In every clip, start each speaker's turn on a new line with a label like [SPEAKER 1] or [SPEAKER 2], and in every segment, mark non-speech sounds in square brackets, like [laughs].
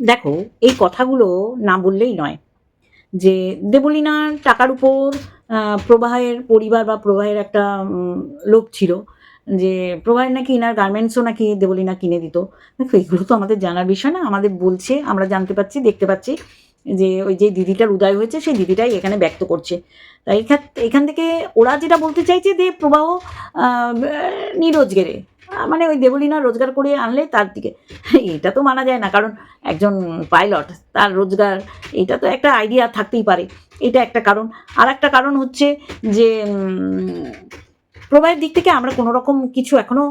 [SPEAKER 1] দেখো, এই কথাগুলো না বললেই নয় যে দেবলীনার টাকার উপর প্রবাহের পরিবার বা প্রবাহের একটা লোক ছিল যে প্রবাহের নাকি ইনার গার্মেন্টসও নাকি দেবলীনা কিনে দিত। দেখো, এগুলো তো আমাদের জানার বিষয় না, আমাদের বলছে, আমরা জানতে পারছি, দেখতে পাচ্ছি। যে ওই যে দিদিটার উদয় হয়েছে, সেই দিদিটাই এখানে ব্যক্ত করছে। তাই এখান এখান থেকে ওরা যেটা বলতে চাইছে যে প্রবাহ নিরোজগারে মানে ওই দেবলীনা রোজগার করে আনলে তার দিকে। এটা তো মানা যায় না, কারণ একজন পাইলট তার রোজগার, এটা তো একটা আইডিয়া থাকতেই পারে। এটা একটা কারণ। আর একটা কারণ হচ্ছে যে প্রবাহের দিক থেকে আমরা কোনো রকম কিছু এখনও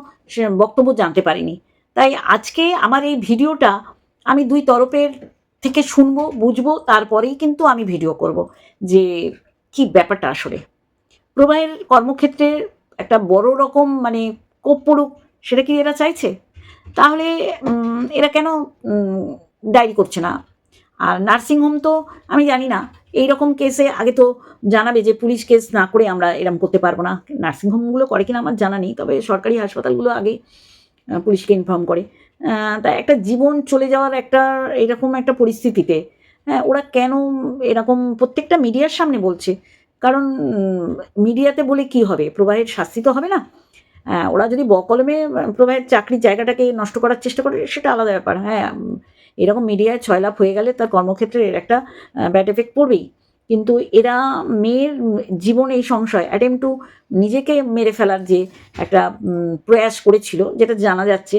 [SPEAKER 1] বক্তব্য জানতে পারিনি। তাই আজকে আমার এই ভিডিওটা আমি দুই তরফের থেকে শুনব, বুঝব, তারপরেই কিন্তু আমি ভিডিও করব যে কি ব্যাপারটা আসলে। প্রবাহের কর্মক্ষেত্রে একটা বড় রকম মানে কোপ পড়ুক, সেটা কি এরা চাইছে? তাহলে এরা কেন ডায়েরি করছে না? আর নার্সিংহোম তো আমি জানি না এই রকম কেসে আগে তো জানাবে যে পুলিশ কেস না করে আমরা এরম করতে পারব না। নার্সিংহোমগুলো করে কিনা আমার জানা নেই, তবে সরকারি হাসপাতালগুলো আগে পুলিশকে ইনফর্ম করে। তা একটা জীবন চলে যাওয়ার একটা এরকম একটা পরিস্থিতিতে হ্যাঁ ওরা কেন এরকম প্রত্যেকটা মিডিয়ার সামনে বলছে? কারণ মিডিয়াতে বলে কি হবে? প্রবাহের শাস্তি তো হবে না। ওরা যদি বকলমে প্রবাহের চাকরির জায়গাটাকে নষ্ট করার চেষ্টা করে, সেটা আলাদা ব্যাপার হ্যাঁ এরকম মিডিয়ায় ছয় লাভ হয়ে গেলে তার কর্মক্ষেত্রে এর একটা ব্যাড এফেক্ট পড়বেই। কিন্তু এরা মেয়ের জীবন এই সংশয় অ্যাটেম টু নিজেকে মেরে ফেলার যে একটা প্রয়াস করেছিল, যেটা জানা যাচ্ছে,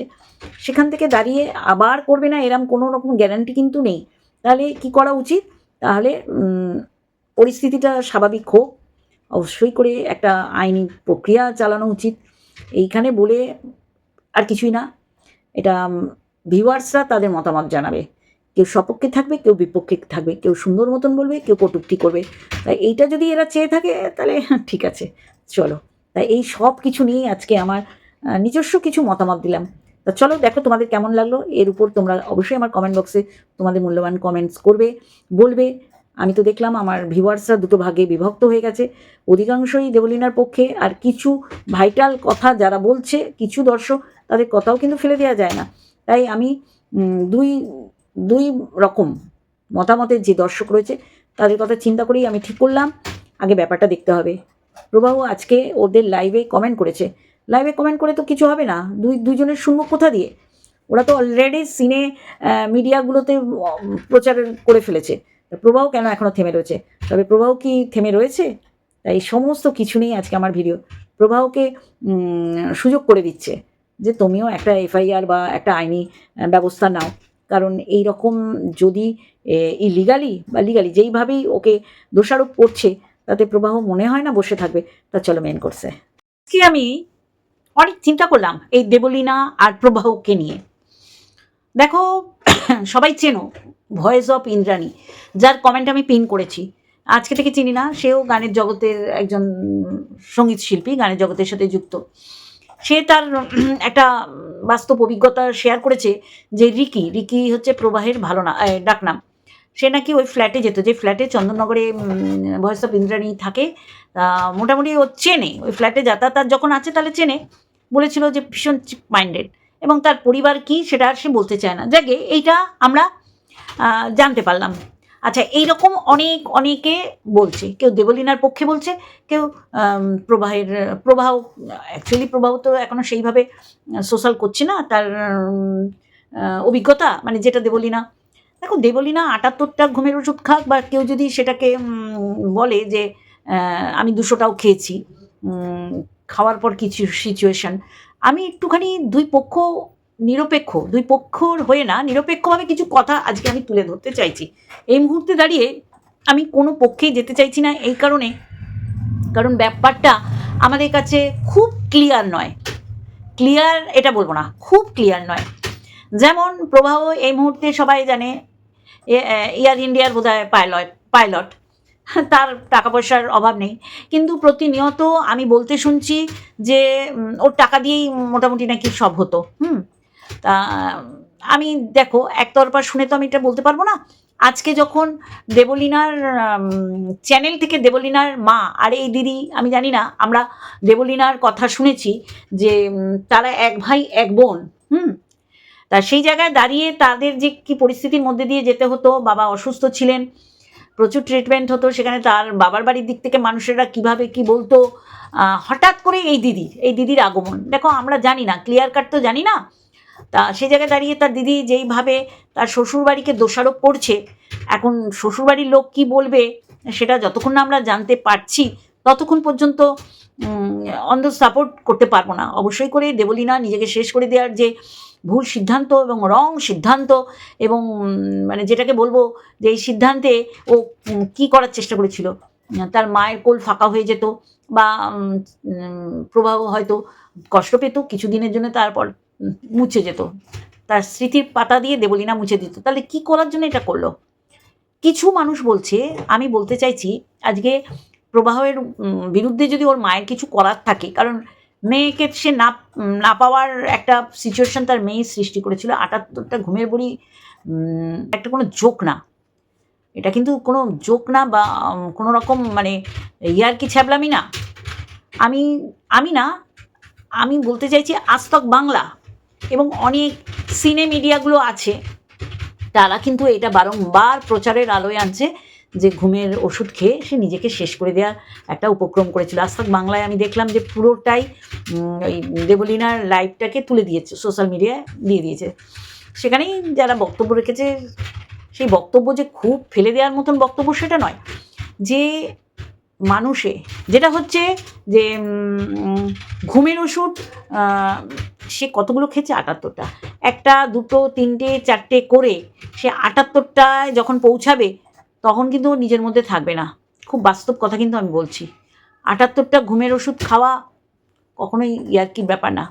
[SPEAKER 1] সেখান থেকে দাঁড়িয়ে আবার করবে না এরম কোনো রকম গ্যারান্টি কিন্তু নেই। তাহলে কি করা উচিত? তাহলে পরিস্থিতিটা স্বাভাবিক হোক। অবশ্যই করে একটা আইনি প্রক্রিয়া চালানো উচিত। এইখানে বলে আর কিছুই না। এটা ভিউয়ার্সরা তাদের মতামত জানাবে। কেউ সপক্ষে থাকবে, কেউ বিপক্ষে থাকবে, কেউ সুন্দর মতন বলবে, কেউ কটূক্তি করবে। তাই এইটা যদি এরা চেয়ে থাকে, তাহলে [laughs] ঠিক আছে, চলো। তাই এই সব কিছু নিয়ে আজকে আমার নিজস্ব কিছু মতামত দিলাম। তা চলো, দেখো তোমাদের কেমন লাগল। এর উপর তোমরা অবশ্যই আমার কমেন্ট বক্সে তোমাদের মূল্যবান কমেন্টস করবে, বলবে। আমি তো দেখলাম আমার ভিউয়ার্সরা দুটো ভাগে বিভক্ত হয়ে গেছে। অধিকাংশই দেবলিনার পক্ষে, আর কিছু ভাইটাল কথা যারা বলছে, কিছু দর্শক, তাদের কথাও কিন্তু ফেলে দেওয়া যায় না। তাই আমি দুই দুই রকম মতামতের যে দর্শক রয়েছে, তাদের কথা চিন্তা করেই আমি ঠিক করলাম। আগে ব্যাপারটা দেখতে হবে। প্রবাহ আজকে ওদের লাইভে কমেন্ট করেছে। লাইভে কমেন্ট করে তো কিছু হবে না। দুই দুজনের শুনব কোথা দিয়ে? ওরা তো অলরেডি সিনে মিডিয়াগুলোতে প্রচার করে ফেলেছে। প্রবাহ কেন এখনও থেমে রয়েছে? তবে প্রবাহ কি থেমে রয়েছে? তাই সমস্ত কিছু নেই আজকে আমার ভিডিও প্রবাহকে সুযোগ করে দিচ্ছে যে তুমিও একটা এফআইআর বা একটা আইনি ব্যবস্থা নাও। কারণ এই রকম যদি ইলিগালি বা লিগালি যেইভাবেই ওকে দোষারোপ করছে, তাতে প্রবাহ মনে হয় না বসে থাকবে, তা চলো মেন করছে কি আমি অনেক চিন্তা করলাম এই দেবলীনা আর প্রবাহকে নিয়ে। দেখো, [coughs] সবাই চেনো ভয়েস অফ ইন্দ্রাণী যার কমেন্ট আমি পিন করেছি। আজকে থেকে চিনি না, সেও গানের জগতের একজন সংগীত শিল্পী, গানের জগতের সাথে যুক্ত। সে তার একটা বাস্তব অভিজ্ঞতা শেয়ার করেছে যে রিকি রিকি হচ্ছে প্রবাহের ভালো না ডাকনাম। সে নাকি ওই ফ্ল্যাটে যেত, যে ফ্ল্যাটে চন্দননগরে ভয়েস অফ ইন্দ্রাণী থাকে মোটামুটি ও চেনে, ওই ফ্ল্যাটে যাতায়াত যখন আছে তাহলে চেনে, বলেছিল যে ভীষণ চিপ মাইন্ডেড এবং তার পরিবার কি সেটা আর সে বলতে চায় না। যাকে এইটা আমরা জানতে পারলাম। আচ্ছা এইরকম অনেক, অনেকে বলছে, কেউ দেবলীনার পক্ষে বলছে, কেউ প্রবাহের, প্রবাহ অ্যাকচুয়ালি প্রবাহ তো এখনও সেইভাবে সোশ্যাল করছে না, তার অভিজ্ঞতা মানে যেটা দেবলীনা, দেখো দেবলীনা আটাত্তরটা ঘুমের ওষুধ খাক, বা কেউ যদি সেটাকে বলে যে আমি দুশোটাও খেয়েছি খাওয়ার পর কিছু সিচুয়েশন আমি একটুখানি দুই পক্ষ নিরপেক্ষ, দুই পক্ষর হয়ে না, নিরপেক্ষভাবে কিছু কথা আজকে আমি তুলে ধরতে চাইছি। এই মুহূর্তে দাঁড়িয়ে আমি কোনো পক্ষেই যেতে চাইছি না, এই কারণে, কারণ ব্যাপারটা আমাদের কাছে খুব ক্লিয়ার নয়। ক্লিয়ার এটা বলব না, খুব ক্লিয়ার নয়। যেমন প্রবাহ এই মুহূর্তে সবাই জানে এয়ার ইন্ডিয়ার বোধ হয় পাইলট পাইলট তার টাকা পয়সার অভাব নেই। কিন্তু প্রতিনিয়ত আমি বলতে শুনছি যে ওর টাকা দিয়েই মোটামুটি নাকি সব হতো। হুম? তা, আমি দেখো, একতরফা শুনে তো আমি এটা বলতে পারব না। আজকে যখন দেবলীনার চ্যানেল থেকে দেবলীনার মা আর এই দিদি, আমি জানি না, আমরা দেবলীনার কথা শুনেছি যে তারা এক ভাই, এক বোন, হুম? তা সেই জায়গায় দাঁড়িয়ে তাদের যে কি পরিস্থিতির মধ্যে দিয়ে যেতে হতো, বাবা অসুস্থ ছিলেন, প্রচুর ট্রিটমেন্ট হতো, সেখানে তার বাবার বাড়ির দিক থেকে মানুষেরা কীভাবে কি বলতো হঠাৎ করে এই দিদির এই দিদির আগমন। দেখো, আমরা জানি না ক্লিয়ার কাট তো জানি না তা সে জায়গায় দাঁড়িয়ে তার দিদি যেইভাবে তার শ্বশুরবাড়িকে দোষারোপ করছে, এখন শ্বশুরবাড়ির লোক কি বলবে সেটা যতক্ষণ না আমরা জানতে পারছি, ততক্ষণ পর্যন্ত অন্ধ সাপোর্ট করতে পারব না। অবশ্যই করে দেবলীনা নিজেকে শেষ করে দেওয়ার যে ভুল সিদ্ধান্ত এবং রং সিদ্ধান্ত এবং মানে যেটাকে বলব যে এই সিদ্ধান্তে ও কি করার চেষ্টা করেছিল। তার মায়ের কোল ফাঁকা হয়ে যেত বা প্রবাহ হয়তো কষ্ট পেত কিছুদিনের জন্য, তারপর মুছে যেত। তার স্মৃতির পাতা দিয়ে দেবলীনা মুছে দিত। তাহলে কি করার জন্য এটা করল? কিছু মানুষ বলছে, আমি বলতে চাইছি, আজকে প্রবাহের বিরুদ্ধে যদি ওর মায়ের কিছু করার থাকে, কারণ মেয়েকে সে না না পাওয়ার একটা সিচুয়েশন তার মেয়ে সৃষ্টি করেছিল, আটাত্তরটা ঘুমের বড়ি একটা কোনো জোক না। এটা কিন্তু কোনো জোক না বা কোনো রকম মানে ইয়ার কি ছ্যাবলামি না। আমি আমি না, আমি বলতে চাইছি আজতক বাংলা। এবং অনেক সিনে মিডিয়াগুলো আছে, তারা কিন্তু এটা বারংবার প্রচারের আলোয় আনছে যে ঘুমের ওষুধ খেয়ে সে নিজেকে শেষ করে দেওয়ার একটা উপক্রম করেছিল। আজ বাংলায় আমি দেখলাম যে পুরোটাই ওই দেবলীনার লাইভটাকে তুলে দিয়েছে, সোশ্যাল মিডিয়ায় দিয়ে দিয়েছে। সেখানেই যারা বক্তব্য রেখেছে, সেই বক্তব্য যে খুব ফেলে দেওয়ার মতন বক্তব্য সেটা নয়। যে মানুষে, যেটা হচ্ছে যে ঘুমের ওষুধ সে কতগুলো খেয়েছে? আটাত্তরটা। একটা, দুটো, তিনটে, চারটে করে সে আটাত্তরটায় যখন পৌঁছাবে, তখন কিন্তু নিজের মধ্যে থাকবে না। খুব বাস্তব কথা কিন্তু আমি বলছি। আটাত্তরটা ঘুমের ওষুধ খাওয়া কখনোই ইয়ার্কির ব্যাপার না।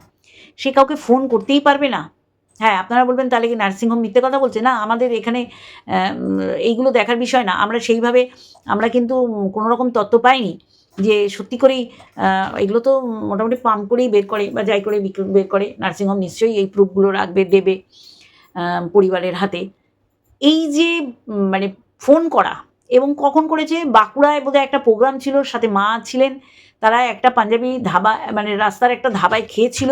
[SPEAKER 1] সে কাউকে ফোন করতেই পারবে না। হ্যাঁ আপনারা বলবেন তাহলে কি নার্সিংহোম মিথ্যে কথা বলছে? না, আমাদের এখানে এইগুলো দেখার বিষয় না। আমরা সেইভাবে, আমরা কিন্তু কোনো রকম তথ্য পাইনি যে সত্যি করেই এগুলো তো মোটামুটি পাম্প করেই বের করে বা যাই করে বের করে। নার্সিংহোম নিশ্চয়ই এই প্রুফগুলো রাখবে, দেবে পরিবারের হাতে। এই যে মানে ফোন করা এবং কখন করেছে? বাঁকুড়ায় বোধহয় একটা প্রোগ্রাম ছিল, সাথে মা ছিলেন। তারা একটা পাঞ্জাবি ধাবা মানে রাস্তার একটা ধাবায় খেয়েছিল।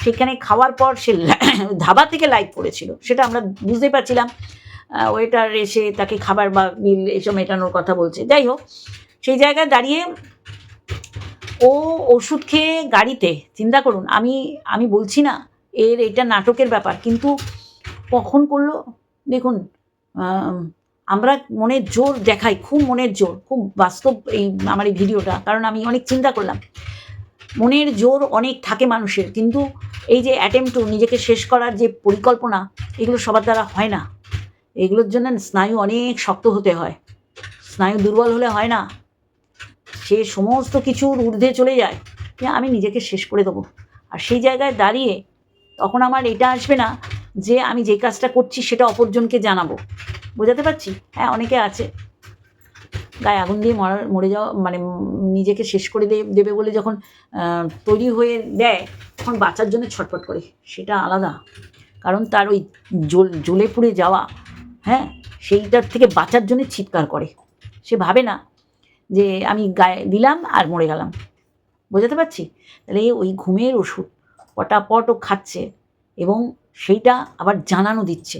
[SPEAKER 1] সেখানে খাওয়ার পর সে [coughs] ধাবা থেকে লাইভ করেছিল সেটা আমরা বুঝতেই পারছিলাম। ওয়েটার এসে তাকে খাবার বা বিল এসব মেটানোর কথা বলছে। যাই হোক, সেই জায়গায় দাঁড়িয়ে ও ওষুধ খেয়ে গাড়িতে, চিন্তা করুন, আমি আমি বলছি না, এর এটা নাটকের ব্যাপার, কিন্তু কখন করল? দেখুন আমরা মনের জোর দেখাই, খুব মনের জোর, খুব বাস্তব এই আমার এই ভিডিওটা, কারণ আমি অনেক চিন্তা করলাম। মনের জোর অনেক থাকে মানুষের, কিন্তু এই যে অ্যাটেম্প টু নিজেকে শেষ করার যে পরিকল্পনা, এগুলো সবার দ্বারা হয় না। এগুলোর জন্য স্নায়ু অনেক শক্ত হতে হয়। স্নায়ু দুর্বল হলে হয় না। সে সমস্ত কিছুর ঊর্ধ্বে চলে যায়। যে আমি নিজেকে শেষ করে দেবো। আর সেই জায়গায় দাঁড়িয়ে তখন আমার এটা আসবে না যে আমি যে কাজটা করছি সেটা অপরজনকে জানাব। বোঝাতে পারছি? হ্যাঁ অনেকে আছে। গায়ে আগুন দিয়ে মরার, মরে যাওয়া মানে নিজেকে শেষ করে দেবে বলে যখন তৈরি হয়ে দেয়, তখন বাঁচার জন্য ছটফট করে। সেটা আলাদা। কারণ তার ওই জল জ্বলে পুড়ে যাওয়া হ্যাঁ সেইটার থেকে বাঁচার জন্য চিৎকার করে। সে ভাবে না যে আমি গায়ে দিলাম আর মরে গেলাম। বোঝাতে পারছি? তাহলে ওই ঘুমের ওষুধ পটাপট ও খাচ্ছে এবং সেইটা আবার জানানো দিচ্ছে।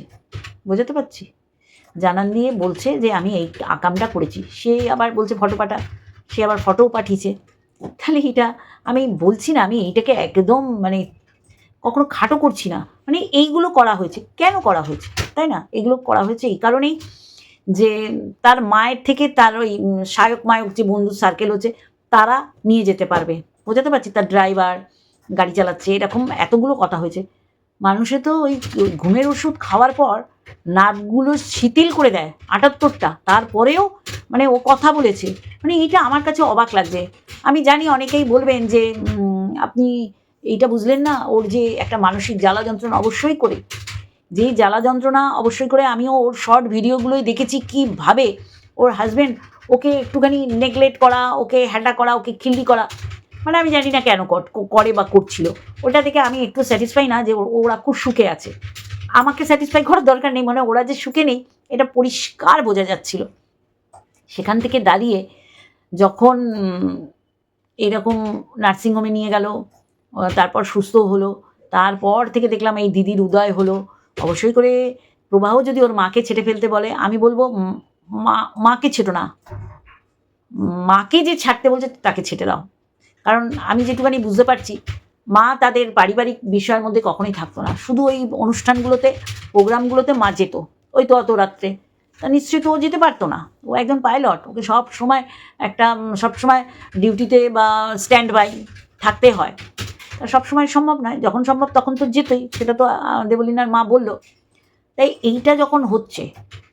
[SPEAKER 1] বোঝাতে পারছি? জানান দিয়ে বলছে যে আমি এই আকামটা করেছি। সে আবার বলছে ফটো পাঠা, সে আবার ফটোও পাঠিয়েছে। তাহলে এটা আমি বলছি না, আমি এইটাকে একদম মানে কখনো খাটো করছি না। মানে এইগুলো করা হয়েছে। কেন করা হয়েছে? তাই না? এগুলো করা হয়েছে এই কারণেই যে তার মায়ের থেকে তার ওই সায়ক মায়ক যে বন্ধু সার্কেল হচ্ছে, তারা নিয়ে যেতে পারবে। বোঝাতে পারছি তার ড্রাইভার গাড়ি চালাচ্ছে, এরকম এতগুলো কথা হয়েছে। মানুষে তো ওই ঘুমের ওষুধ খাওয়ার পর নাকগুলো শিথিল করে দেয়, আটাত্তরটা। তারপরেও মানে ও কথা বলেছে। মানে এটা আমার কাছে অবাক লাগছে। আমি জানি অনেকেই বলবেন যে আপনি এইটা বুঝলেন না, ওর যে একটা মানসিক জ্বালা যন্ত্রণা অবশ্যই করে। যেই জ্বালা যন্ত্রণা অবশ্যই করে, আমিও ওর শর্ট ভিডিওগুলোই দেখেছি কীভাবে ওর হাজব্যান্ড ওকে একটুখানি নেগলেক্ট করা, ওকে হ্যাটা করা, ওকে খিল্লি করা। মানে আমি জানি না কেন কর- বা করছিল। ওটা থেকে আমি একটু স্যাটিসফাই না যে ওরা খুব সুখে আছে। আমাকে স্যাটিসফাই করার দরকার নেই মানে ওরা যে সুখে নেই, এটা পরিষ্কার বোঝা যাচ্ছিল। সেখান থেকে দাঁড়িয়ে যখন এরকম নার্সিংহোমে নিয়ে গেল তারপর সুস্থ হলো, তারপর থেকে দেখলাম এই দিদির উদয় হলো। অবশ্যই করে প্রবাহ যদি ওর মাকে ছেটে ফেলতে বলে, আমি বলব মা, মাকে ছেটো না। মাকে যে ছাড়তে বলছে, তাকে ছেটে দাও। কারণ আমি যেটুখানি বুঝতে পারছি, মা তাদের পারিবারিক বিষয়ের মধ্যে কখনোই থাকতো না। শুধু ওই অনুষ্ঠানগুলোতে, প্রোগ্রামগুলোতে মা যেত। ওই তো অত রাত্রে। তা নিশ্চয়ই তো ও যেতে পারতো না। ও একজন পাইলট। ওকে সব সময় একটা সব সময় ডিউটিতে বা স্ট্যান্ড বাই থাকতে হয়। তা সব সময় সম্ভব নয়। যখন সম্ভব তখন তো যেতই। সেটা তো দেবলীনার মা বলল। তাই এইটা যখন হচ্ছে,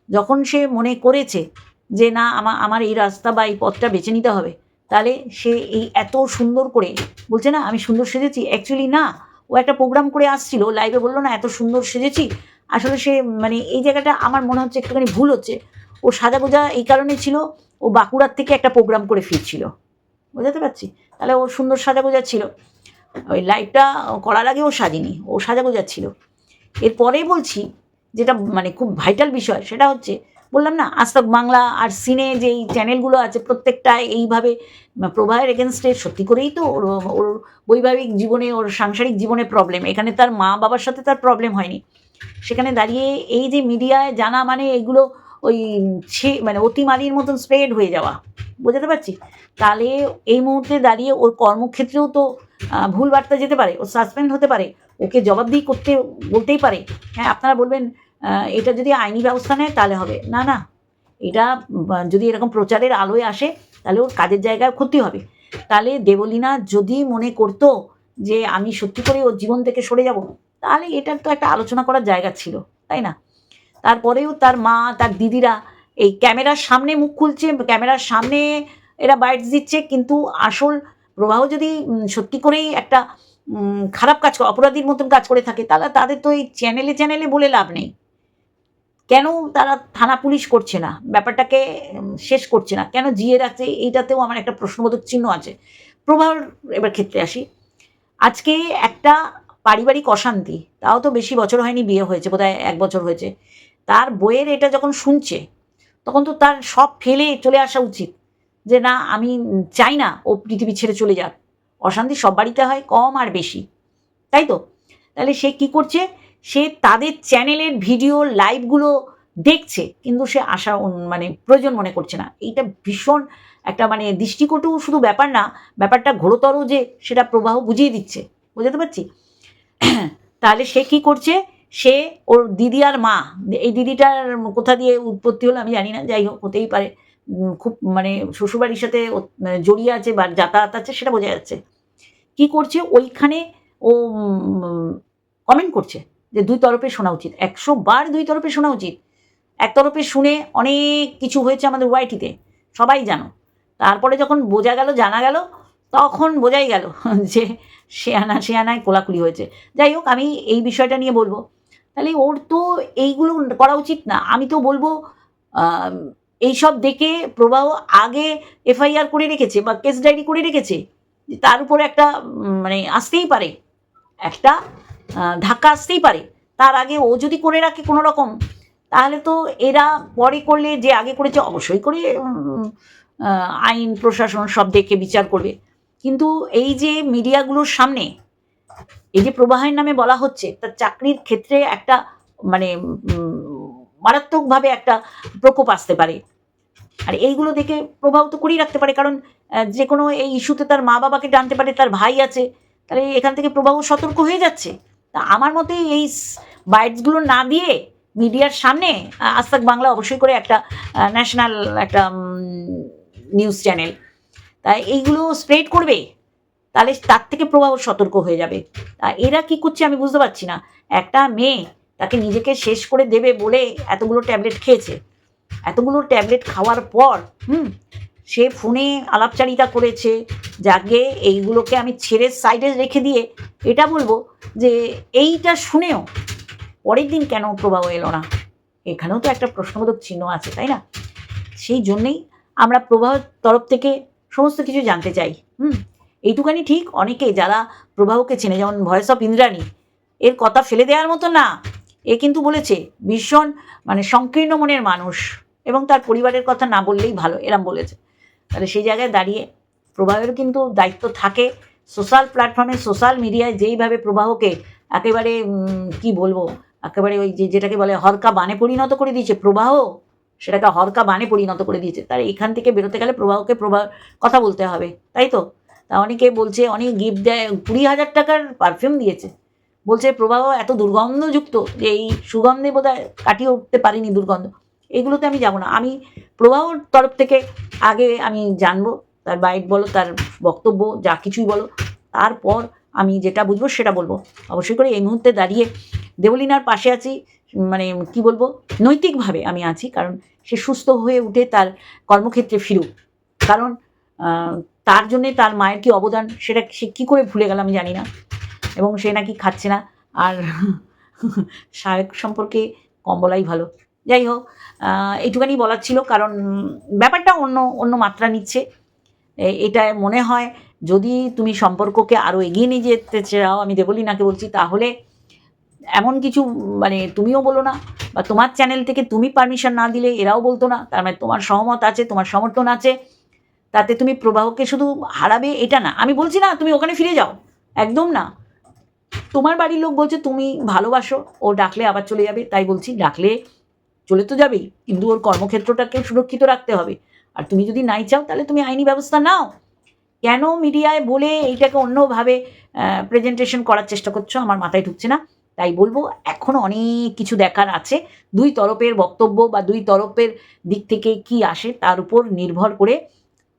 [SPEAKER 1] যখন সে মনে করেছে যে না আমার এই রাস্তা বা এই পথটা বেছে নিতে হবে তাহলে সে এই এত সুন্দর করে বলছে না, আমি সুন্দর সেজেছি? অ্যাকচুয়ালি না, ও একটা প্রোগ্রাম করে আসছিল লাইভে বলল না, এত সুন্দর সেজেছি? আসলে সে মানে এই জায়গাটা আমার মনে হচ্ছে একটুখানি ভুল হচ্ছে। ও সাজা বোঝা এই কারণে ছিল, ও বাঁকুড়ার থেকে একটা প্রোগ্রাম করে ফিরছিল। বোঝাতে পারছি? তাহলে ও সুন্দর সাজা গোজা ছিল। ওই লাইভটা করার আগে ও সাজেনি, ও সাজা গোজা ছিল। এরপরেই বলছি, যেটা মানে খুব ভাইটাল বিষয়, সেটা হচ্ছে বললাম না, আজতক বাংলা আর সিনে যেই চ্যানেলগুলো আছে প্রত্যেকটা এইভাবে প্রবাহের এগেনস্টে সত্যি করেই তো ওর ওর বৈবাহিক জীবনে, ওর সাংসারিক জীবনে প্রবলেম এখানে তার মা বাবার সাথে তার প্রবলেম হয়নি। সেখানে দাঁড়িয়ে এই যে মিডিয়ায় জানা মানে এগুলো ওই ছে মানে অতিমারির মতন স্প্রেড হয়ে যাওয়া। বোঝাতে পারছি? তাহলে এই মুহূর্তে দাঁড়িয়ে ওর কর্মক্ষেত্রেও তো ভুল বার্তা যেতে পারে, ও সাসপেন্ড হতে পারে। ওকে জবাবদিহি করতে বলতেই পারে। হ্যাঁ আপনারা বলবেন এটা যদি আইনি ব্যবস্থা নেয় তাহলে হবে। না না, এটা যদি এরকম প্রচারের আলোয় আসে, তাহলে ওর কাজের জায়গায় ক্ষতি হবে। তাহলে দেবলীনা যদি মনে করতো যে আমি সত্যি করে ওর জীবন থেকে সরে যাব, তাহলে এটার তো একটা আলোচনা করার জায়গা ছিল, তাই না? তারপরেও তার মা, তার দিদিরা এই ক্যামেরার সামনে মুখ খুলছে, ক্যামেরার সামনে এরা বাইটস দিচ্ছে, কিন্তু আসল প্রবাহ যদি সত্যি করেই একটা খারাপ কাজ, অপরাধীর মতন কাজ করে থাকে, তাহলে তাদের তো এই চ্যানেলে চ্যানেলে বলে লাভ নেই। কেন তারা থানা পুলিশ করছে না? ব্যাপারটাকে শেষ করছে না। কেন জিয়ে রাখছে? এইটাতেও আমার একটা প্রশ্নবোধক চিহ্ন আছে। প্রভার, এবার ক্ষেত্রে আসি। আজকে একটা পারিবারিক অশান্তি, তাও তো বেশি বছর হয়নি বিয়ে হয়েছে, বোধহয় এক বছর হয়েছে। তার বইয়ের এটা যখন শুনছে, তখন তো তার সব ফেলে চলে আসা উচিত। যে না, আমি চাই না ও পৃথিবী ছেড়ে চলে যাক। অশান্তি সব বাড়িতে হয়, কম আর বেশি। তাই তো? তাহলে সে কি করছে? সে তাদের চ্যানেলের ভিডিও লাইভগুলো দেখছে, কিন্তু সে আশা মানে প্রয়োজন মনে করছে না। এইটা ভীষণ একটা মানে দৃষ্টিকটু শুধু ব্যাপার না, ব্যাপারটা ঘোরতর যে সেটা প্রবাহ বুঝিয়ে দিচ্ছে। বুঝতে পারছি? তাহলে সে কি করছে? সে ওর দিদি আর মা, এই দিদিটার কোথা দিয়ে উৎপত্তি হলো আমি জানি না, যাই হোক, হতেই পারে। খুব মানে শ্বশুরবাড়ির সাথে মানে জড়িয়ে আছে বা যাতায়াত আছে সেটা বোঝা যাচ্ছে। কি করছে? ওইখানে ও কমেন্ট করছে। যে দুই তরফে শোনা উচিত। একশো বার দুই তরফে শোনা উচিত। এক তরফে শুনে অনেক কিছু হয়েছে আমাদের ওয়াইটিতে। সবাই জানো। তারপরে যখন বোঝা গেল, জানা গেল, তখন বোঝাই গেল [laughs] যে সে আনায় কোলাকুলি হয়েছে। যাই হোক, আমি এই বিষয়টা নিয়ে বলব। তাহলে ওর তো এইগুলো করা উচিত না। আমি তো বলব এইসব দেখে প্রবাহ আগে এফআইআর করে রেখেছে বা কেস ডায়েরি করে রেখেছে তার উপরে একটা মানে আসতেই পারে। একটা ধাক্কা আসতেই পারে। তার আগে ও যদি করে রাখে কোনো রকম, তাহলে তো এরা পরে করলে, যে আগে করেছে, অবশ্যই করে আইন, প্রশাসন সব দেখে বিচার করবে। কিন্তু এই যে মিডিয়াগুলোর সামনে, এই যে প্রবাহের নামে বলা হচ্ছে, তার চাকরির ক্ষেত্রে একটা মানে মারাত্মকভাবে একটা প্রকোপ আসতে পারে। আর এইগুলো দেখে প্রভাব তো করেই রাখতে পারে, কারণ যে কোনো এই ইস্যুতে তার মা বাবাকে জানতে পারে, তার ভাই আছে, তাহলে এখান থেকে প্রভাব সতর্ক হয়ে যাচ্ছে। তা আমার মতে এই বাইটসগুলো না দিয়ে মিডিয়ার সামনে আহ, আজ তাক বাংলা অবশ্যই করে একটা ন্যাশনাল একটা নিউজ চ্যানেল তাই এইগুলো স্প্রেড করবে তাহলে তার থেকে প্রভাব সতর্ক হয়ে যাবে। তা এরা কি করছে আমি বুঝতে পারছি না। একটা মেয়ে তাকে নিজেকে শেষ করে দেবে বলে এতগুলো ট্যাবলেট খেয়েছে। এতগুলো ট্যাবলেট খাওয়ার পর হুম সে ফোনে আলাপচারিতা করেছে, যাকে এইগুলোকে আমি ছেড়ে সাইডে রেখে দিয়ে এটা বলব যে এইটা শুনেও পরের দিন কেন প্রভাব এলো না? এখানেও তো একটা প্রশ্নবোধক চিহ্ন আছে, তাই না? সেই জন্যেই আমরা প্রবাহ তরফ থেকে সমস্ত কিছু জানতে চাই। হুম, এইটুকানি ঠিক? অনেকে যারা প্রবাহকে চেনে, যেমন ভয়েস অফ ইন্দ্রাণী, এর কথা ফেলে দেওয়ার মতো না। এ কিন্তু বলেছে, ভীষণ মানে সংকীর্ণ মনের মানুষ এবং তার পরিবারের কথা না বললেই ভালো, এরম বলেছে। তাহলে সেই জায়গায় দাঁড়িয়ে প্রবাহের কিন্তু দায়িত্ব থাকে। সোশ্যাল প্ল্যাটফর্মে সোশ্যাল মিডিয়ায় যেইভাবে প্রবাহকে একেবারে কি বলব, একেবারে ওই যে, যেটাকে বলে হরকা বানে পরিণত করে দিয়েছে, প্রবাহ, সেটাকে হরকা বানে পরিণত করে দিয়েছে। তার এখান থেকে বেরোতে গেলে প্রবাহকে প্রবাহ, কথা বলতে হবে, তাই তো? তা অনেকে বলছে, অনেক গিফট দেয়, কুড়ি হাজার টাকার পারফিউম দিয়েছে। বলছে, প্রবাহ এত দুর্গন্ধযুক্ত যে এই সুগন্ধে বোধহয় কাটিয়ে উঠতে পারিনি দুর্গন্ধ। এগুলোতে আমি যাব না। আমি প্রবাহর তরফ থেকে আগে আমি জানব, তার বাইট বলো, তার বক্তব্য, যা কিছুই বলো। তারপর আমি যেটা বুঝব সেটা বলব। অবশ্যই করে এই মুহূর্তে দাঁড়িয়ে দেবলিনার পাশে আছি মানে কি বলব, নৈতিকভাবে আমি আছি, কারণ সে সুস্থ হয়ে উঠে তার কর্মক্ষেত্রে ফিরুক। কারণ তার জন্যে তার মায়ের কি অবদান, সেটা সে কী করে ভুলে গেল আমি জানি না। এবং সে নাকি খাচ্ছে না। আর [laughs] সাহেব সম্পর্কে কম বলাই ভালো। যাই হোক এইটুখানি বলার ছিল, কারণ ব্যাপারটা অন্য অন্য মাত্রা নিচ্ছে। এটা মনে হয়, যদি তুমি সম্পর্ককে আরও এগিয়ে নিয়ে যেতে চাও, আমি দেবলিনাকে বলছি, তাহলে এমন কিছু মানে তুমিও বলো না, বা তোমার চ্যানেল থেকে তুমি পারমিশন না দিলে এরাও বলতো না, তার মানে তোমার সহমত আছে, তোমার সমর্থন আছে, তাতে তুমি প্রবাহকে শুধু হারাবে এটা না। আমি বলছি না, তুমি ওখানে ফিরে যাও, একদম না। তোমার বাড়ির লোক বলছে, তুমি ভালোবাসো, ও ডাকলে আবার চলে যাবে। তাই বলছি, ডাকলে চলে তো যাবেই, কিন্তু ওর কর্মক্ষেত্রটাকে সুরক্ষিত রাখতে হবে। আর তুমি যদি নাই চাও, তাহলে তুমি আইনি ব্যবস্থা নাও। কেন মিডিয়ায় বলে এইটাকে অন্যভাবে প্রেজেন্টেশন করার চেষ্টা করছ? আমার মাথায় ঢুকছে না। তাই বলব, এখন অনেক কিছু দেখার আছে। দুই তরফের বক্তব্য বা দুই তরফের দিক থেকে কি আসে, তার উপর নির্ভর করে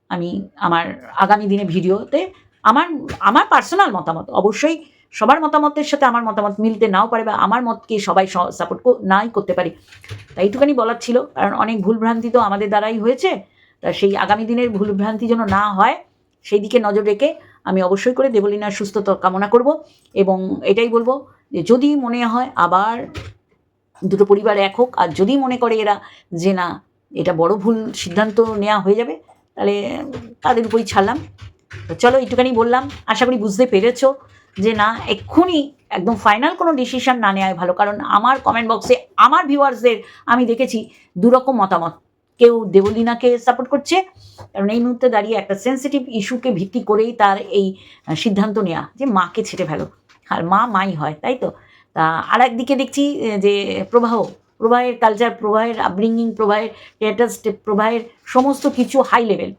[SPEAKER 1] আমি আমার আগামী দিনে ভিডিওতে আমার আমার পার্সোনাল মতামত। অবশ্যই সবার মতামতের সাথে আমার মতামত মিলতে নাও পারে বা আমার মতকে সবাই সাপোর্ট নাই করতে পারি। তাই এইটুখানি বলার ছিল, কারণ অনেক ভুলভ্রান্তি তো আমাদের দ্বারাই হয়েছে। তা সেই আগামী দিনের ভুলভ্রান্তি যেন না হয় সেই দিকে নজর রেখে আমি অবশ্যই করে দেবলীনার সুস্থতা কামনা করব এবং এটাই বলব যে যদি মনে হয় আবার দুটো পরিবার এক হোক, আর যদি মনে করে এরা যে না, এটা বড় ভুল সিদ্ধান্ত নেওয়া হয়ে যাবে, তাহলে তাদের উপরই ছাড়লাম। চলো একটুখানি বললাম। আশা করি বুঝতে পেরেছ। যে না, এক্ষুনি একদম ফাইনাল কোনো ডিসিশন না নেওয়াই ভালো। কারণ আমার কমেন্ট বক্সে আমার ভিউয়ার্সদের আমি দেখেছি দুরকম মতামত। কেউ দেবলীনাকে সাপোর্ট করছে, কারণ এই মুহূর্তে দাঁড়িয়ে একটা সেন্সিটিভ ইস্যুকে ভিত্তি করেই তার এই সিদ্ধান্ত নেওয়া যে মাকে ছেড়ে ফেলো। আর মা মাই হয়, তাই তো? তা আর একদিকে দেখছি যে প্রবাহ, প্রবাহের কালচার প্রবাহের আপব্রিঙ্গিং প্রবাহের স্টেটাস প্রবাহের সমস্ত কিছু হাই লেভেল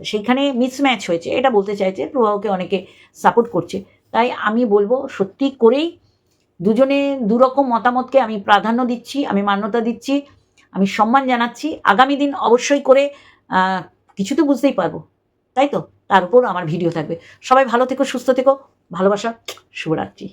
[SPEAKER 1] সেইখানে মিসম্যাচ হয়েছে। এটা বলতে চাইছে প্রবাহকে অনেকে সাপোর্ট করছে। তাই আমি বলব সত্যি করেই দুজনে দুরকম মতামতকে আমি প্রাধান্য দিচ্ছি, আমি মান্যতা দিচ্ছি, আমি সম্মান জানাচ্ছি। আগামী দিন অবশ্যই করে কিছু তো বুঝতেই পারব, তাই তো? তার উপর আমার ভিডিও থাকবে। সবাই ভালো থেকো, সুস্থ থেকো, ভালোবাসা, শুভরাত্রি।